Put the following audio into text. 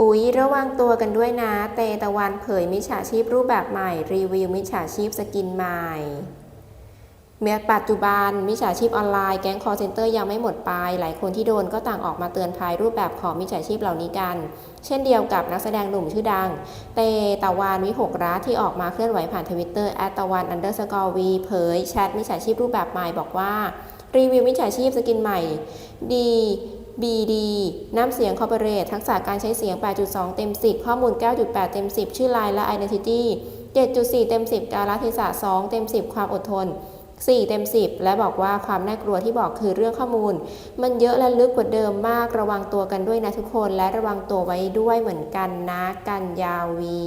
อุ๊ยระวังตัวกันด้วยนะ เตตะวันเผยมิจฉาชีพรูปแบบใหม่ รีวิวมิจฉาชีพสกินใหม่เมื่อปัจจุบันมิจฉาชีพออนไลน์แก๊งคอร์เซนเตอร์ยังไม่หมดไป หลายคนที่โดนก็ต่างออกมาเตือนภัยรูปแบบของมิจฉาชีพเหล่านี้กัน เช่นเดียวกับนักแสดงหนุ่มชื่อดัง เตตะวันวิหกรัฐที่ออกมาเคลื่อนไหวผ่านทวิตเตอร์แอตตะวันอันเดอร์สกอร์วีเผยแชทมิจฉาชีพรูปแบบใหม่บอกว่า รีวิวมิจฉาชีพสกินใหม่ ดี BD น้ำเสียงคอร์ปอเรททักษะการใช้เสียง 8.2 เต็ม 10 ข้อมูล 9.8 เต็ม 10 ชื่อไลน์และ Identity 7.4 เต็ม 10 กาลเทศะ 2 เต็ม 10 ความอดทน 4 เต็ม 10 และบอกว่าความน่ากลัวที่บอกคือเรื่องข้อมูล มันเยอะและลึกกว่าเดิมมากระวังตัวกันด้วยนะทุกคน และระวังตัวไว้ด้วยเหมือนกันนะกันยาวี